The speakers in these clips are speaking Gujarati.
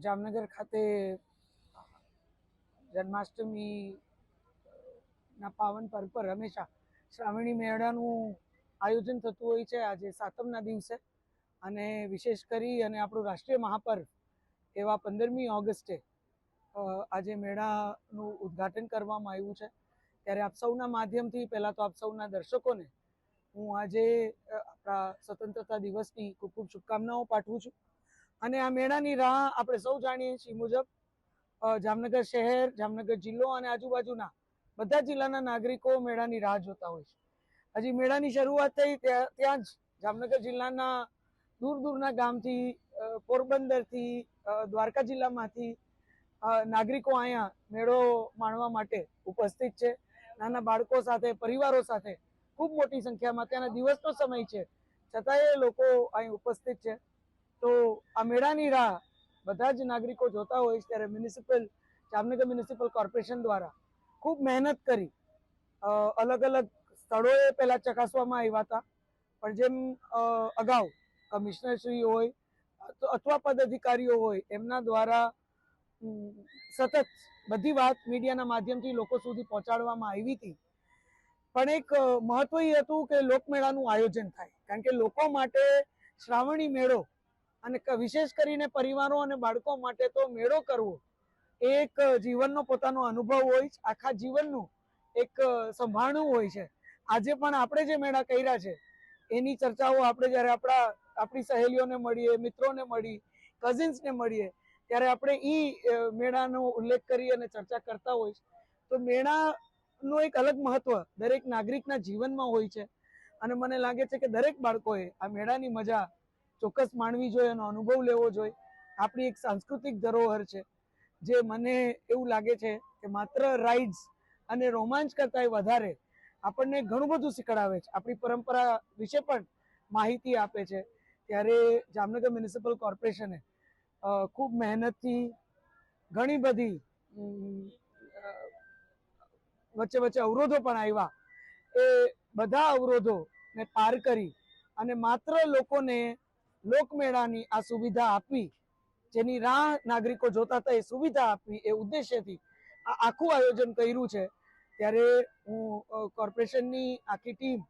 જામનગર ખાતે જન્માષ્ટમી ના પાવન પર્વ પર હંમેશા શ્રાવણી મેળાનું આયોજન થતું હોય છે. આજે સાતમના દિવસે અને વિશેષ કરી અને આપણું રાષ્ટ્રીય મહાપર્વ એવા પંદરમી ઓગસ્ટે આજે મેળાનું ઉદ્ઘાટન કરવામાં આવ્યું છે. ત્યારે આપ સૌના માધ્યમથી, પહેલાં તો આપ સૌના દર્શકોને હું આજે આપણા સ્વતંત્રતા દિવસની ખૂબ ખૂબ શુભકામનાઓ પાઠવું છું. અને આ મેળાની રાહ આપણે સૌ જાણીએ છીએ મુજબ જામનગર શહેર, જામનગર જિલ્લો અને આજુબાજુના બધા જિલ્લાના નાગરિકો મેળાની રાહ જોતા હોય છે. હજી મેળાની શરૂઆત થઈ ત્યાં જ જામનગર જિલ્લાના દૂર દૂરના ગામથી પોરબંદરથી દ્વારકા જિલ્લામાંથી નાગરિકો અહીંયા મેળો માણવા માટે ઉપસ્થિત છે. નાના બાળકો સાથે, પરિવારો સાથે ખૂબ મોટી સંખ્યામાં. ત્યાંના દિવસનો સમય છે. છતાંય લોકો અહીં ઉપસ્થિત છે. તો આ મેળાની રાહ બધા જ નાગરિકો જોતા હોય છે ત્યારે મ્યુનિસિપલ જામનગર મ્યુનિસિપલ કોર્પોરેશન દ્વારા ખૂબ મહેનત કરી અલગ અલગ સ્થળોએ પહેલાં ચકાસવામાં આવ્યા હતા. પણ જેમ અગાઉ કમિશનરશ્રી હોય અથ- અથવા પદાધિકારીઓ હોય, એમના દ્વારા સતત બધી વાત મીડિયાના માધ્યમથી લોકો સુધી પહોંચાડવામાં આવી હતી. પણ એક મહત્વ એ હતું કે લોકમેળાનું આયોજન થાય. કારણ કે લોકો માટે શ્રાવણી મેળો અને વિશેષ કરીને પરિવારો અને બાળકો માટે તો મેળો કરવો એ એક જીવનનો પોતાનો અનુભવ હોય છે, આખા જીવનનું એક સંભાળણું હોય છે. આજે પણ આપણે જે મેળા કર્યા છે, એની ચર્ચાઓ આપણે જ્યારે આપણા, આપણી સહેલીઓને મળીએ, મિત્રોને મળી કઝિન્સને મળીએ, ત્યારે આપણે એ મેળાનો ઉલ્લેખ કરી અને ચર્ચા કરતા હોય છે. તો મેળાનું એક અલગ મહત્વ દરેક નાગરિકના જીવનમાં હોય છે. અને મને લાગે છે કે દરેક બાળકોએ આ મેળાની મજા ચોક્કસ માણવી જોઈએ એનો અનુભવ લેવો જોઈએ. આપણી એક સાંસ્કૃતિક ધરોહર છે, જે મને એવું લાગે છે કે માત્ર રાઇડ્સ અને રોમાંચ કરતાંય વધારે આપણને ઘણું બધું શીખડાવે છે. આપણી પરંપરા વિશે પણ માહિતી આપે છે. ત્યારે જામનગર મ્યુનિસિપલ કોર્પોરેશને ખૂબ મહેનતથી ઘણી બધી વચ્ચે વચ્ચે અવરોધો પણ આવ્યા એ બધા અવરોધોને પાર કરી અને માત્ર લોકોને લોકમેળાની આ સુવિધા આપવી, જેની રાહ નાગરિકો જોતા હતા એ સુવિધા આપવી એ ઉદ્દેશ્યથી આ આખું આયોજન કર્યું છે. ત્યારે હું કોર્પોરેશનની આખી ટીમ,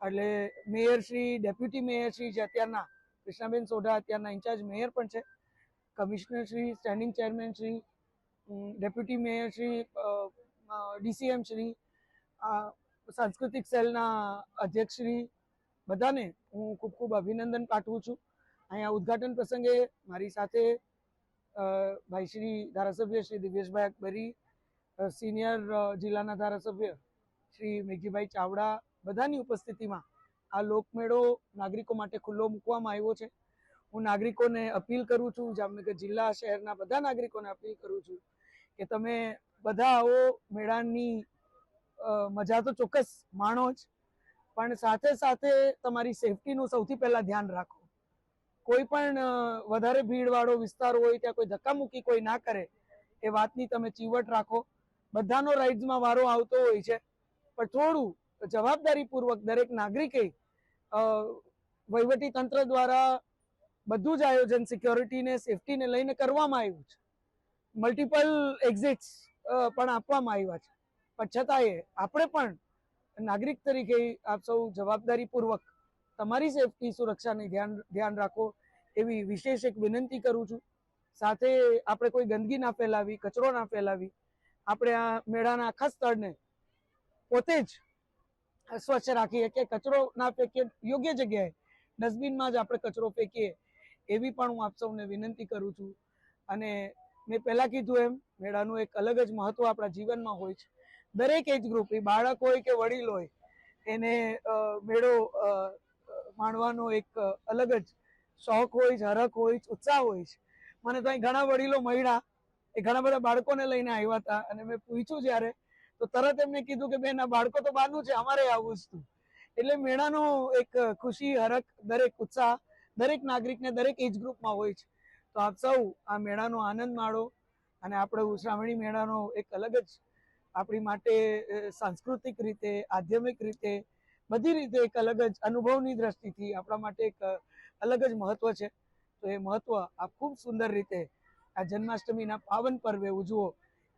એટલે mayor shri, deputy mayor shri જે અત્યારના કૃષ્ણાબેન સોઢા અત્યારના ઇન્ચાર્જ મેયર પણ છે, commissioner shri, standing chairman shri deputy mayor shri DCM shri સાંસ્કૃતિક સેલના અધ્યક્ષ શ્રી બધાને હું ખૂબ ખૂબ અભિનંદન પાઠવું છું. અહીંયા ઉદ્ઘાટન પ્રસંગે મારી સાથે ભાઈ શ્રી ધારાસભ્ય શ્રી દિવ્યેશભાઈ અકબરી સિનિયર જિલ્લાના ધારાસભ્ય શ્રી મેઘજીભાઈ ચાવડા બધાની ઉપસ્થિતિમાં આ લોકમેળો નાગરિકો માટે ખુલ્લો મૂકવામાં આવ્યો છે. હું નાગરિકોને અપીલ કરું છું, જામનગર જિલ્લા શહેરના બધા નાગરિકોને અપીલ કરું છું કે તમે બધા આવો મેળાની મજા તો ચોક્કસ માણો જ પણ સાથે સાથે તમારી સેફટીનું સૌથી પહેલા ધ્યાન રાખો. કોઈ પણ વધારે ભીડવાળો વિસ્તાર હોય ત્યાં કોઈ ધક્કામુક્કી કોઈ ના કરે, એ વાતની તમે ચીવટ રાખો. બધાનો રાઇડ્સમાં વારો આવતો હોય છે. પણ થોડું જવાબદારીપૂર્વક દરેક નાગરિકે વહીવટી તંત્ર દ્વારા બધું જ આયોજન સિક્યોરિટીને સેફટીને લઈને કરવામાં આવ્યું છે. મલ્ટિપલ એક્ઝિટ્સ પણ આપવામાં આવ્યા છે. પણ છતાંય આપણે પણ નાગરિક તરીકે આપ સૌ જવાબદારીપૂર્વક તમારી સેફટી સુરક્ષાની ધ્યાન ધ્યાન રાખો એવી વિશેષ એક વિનંતી કરું છું. સાથે આપણે કોઈ ગંદકી ના ફેલાવી, કચરો ના ફેલાવી, આપણે આ મેળાના આખા સ્થળને પોતે જ સ્વચ્છ રાખીએ કે કચરો ના ફેંકીએ, યોગ્ય જગ્યાએ ડસ્ટબિનમાં જ આપણે કચરો ફેંકીએ એવી પણ હું આપ સૌને વિનંતી કરું છું. અને મેં પહેલાં કીધું એમ, મેળાનું એક અલગ જ મહત્વ આપણા જીવનમાં હોય છે. દરેક એજ ગ્રુપ એ બાળક હોય કે વડીલ હોય, એને મેળો માણવાનો એક અલગ જ શોખ હોય છે, હરખ હોય છે, ઉત્સાહ હોય છે. મને તો અહીં ઘણા વડીલો મળ્યા. એ ઘણા બધા બાળકોને લઈને આવ્યા હતા અને મેં પૂછ્યું જ્યારે, તો તરત એમને કીધું કે, બેન બાળકો તો બાનું છે, અમારે આવું જ હતું. એટલે મેળાનો એક ખુશી, હરખ, દરેક ઉત્સાહ, દરેક નાગરિકને દરેક એજ ગ્રુપમાં હોય છે. તો આપ સૌ આ મેળાનો આનંદ માણો અને આપણે ઉશ્રાવણી મેળાનો એક અલગ જ આપણી માટે સાંસ્કૃતિક રીતે, આધ્યાત્મિક રીતે, બધી રીતે એક અલગ જ અનુભવની દ્રષ્ટિથી આપણા માટે એક અલગ જ મહત્વ છે. તો એ મહત્વ આપ ખૂબ સુંદર રીતે આ જન્માષ્ટમીના પાવન પર્વે ઉજવો.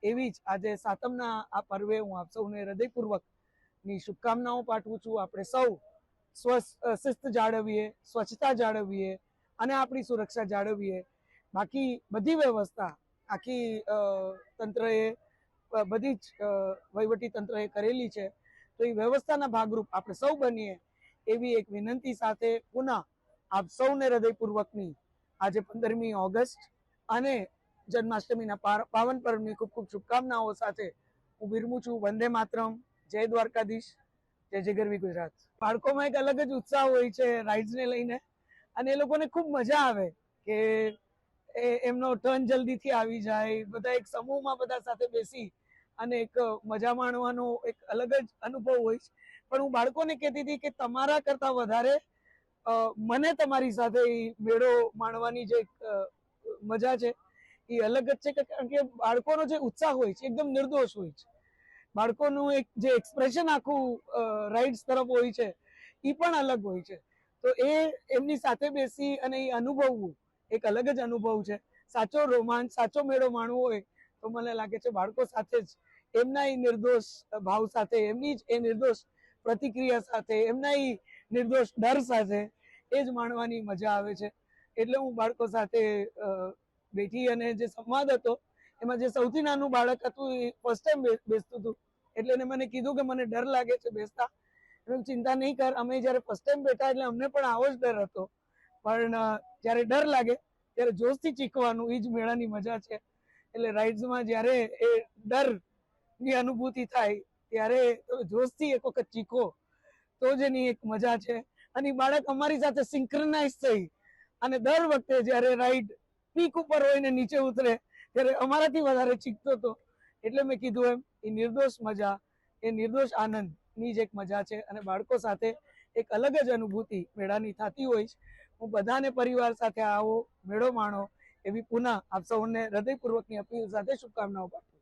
એવી જ આજે સાતમના આ પર્વે હું આપ સૌને હૃદયપૂર્વકની શુભકામનાઓ પાઠવું છું. આપણે સૌ સ્વ શિસ્ત જાળવીએ, સ્વચ્છતા જાળવીએ અને આપણી સુરક્ષા જાળવીએ. બાકી બધી વ્યવસ્થા, આખી તંત્રએ બધી જ વહીવટી તંત્રએ કરેલી છે. તો એ વ્યવસ્થાના ભાગરૂપ આપણે સૌ બનીએ એવી એક વિનંતી સાથે પુનઃ આપ સૌને હૃદયપૂર્વકની આજે પંદરમી ઓગસ્ટ અને જન્માષ્ટમીના પાવન પર્વની ખૂબ ખૂબ શુભકામનાઓ સાથે હું વિરમું છું. વંદે માતરમ. જય દ્વારકાધીશ. જય જય ગુજરાત. બાળકોમાં એક અલગ જ ઉત્સાહ હોય છે રાઇડ્સને લઈને અને એ લોકોને ખૂબ મજા આવે કે એમનો ટર્ન જલ્દીથી આવી જાય. બધા એક સમૂહમાં બધા સાથે બેસી અને એક મજા માણવાનો એક અલગ જ અનુભવ હોય છે. પણ હું બાળકોને કહેતી હતી કે તમારા કરતા વધારે મને તમારી સાથે મેળો માણવાની જે મજા છે, એ અલગ જ છે કારણ કે બાળકોનો જે ઉત્સાહ હોય છે, એકદમ નિર્દોષ હોય છે. બાળકોનું એક જે એક્સપ્રેશન આખું રાઇડ્સ તરફ હોય છે એ પણ અલગ હોય છે. તો એ એમની સાથે બેસી અને એ અનુભવવું એક અલગ જ અનુભવ છે. સાચો રોમાંચ, સાચો મેળો માણવો હોય તો મને લાગે છે બાળકો સાથે જ એમના એ નિર્દોષ ભાવ સાથે, એમની જ એ નિર્દોષ પ્રતિક્રિયા સાથે, એમના એ નિર્દોષ ડર સાથે એ જ માણવાની મજા આવે છે. એટલે હું બાળકો સાથે બેઠી અને જે સંવાદ હતો, એમાં જે સૌથી નાનું બાળક હતું એ ફર્સ્ટ ટાઈમ બેસતું હતું. એટલે એને મને કીધું કે મને ડર લાગે છે બેસતા. ચિંતા નહીં કર, અમે જ્યારે ફર્સ્ટ ટાઈમ બેઠા એટલે અમને પણ આવો જ ડર હતો. પણ જ્યારે ડર લાગે, ત્યારે જોશથી ચીખવાનું એ જ મેળાની મજા છે. એટલે રાઇડ્સમાં જ્યારે એ ડરની અનુભૂતિ થાય, ત્યારે જોશથી એક વખત ચીખો, તો જ એની એક મજા છે. અને બાળક અમારી સાથે સિંક્રનાઇઝ થઈ. અને દર વખતે જ્યારે રાઈડ પીક ઉપર હોય ને નીચે ઉતરે, ત્યારે અમારાથી વધારે ચીખતો હતો. એટલે મેં કીધું એમ એ નિર્દોષ મજા, એ નિર્દોષ આનંદની જ એક મજા છે. અને બાળકો સાથે એક અલગ જ અનુભૂતિ મેળાની થતી હોય છે. હું બધાને પરિવાર સાથે આવો, મેળો માણો એવી પુનઃ આપ સૌને હૃદયપૂર્વકની અપીલ સાથે શુભકામનાઓ પાઠવું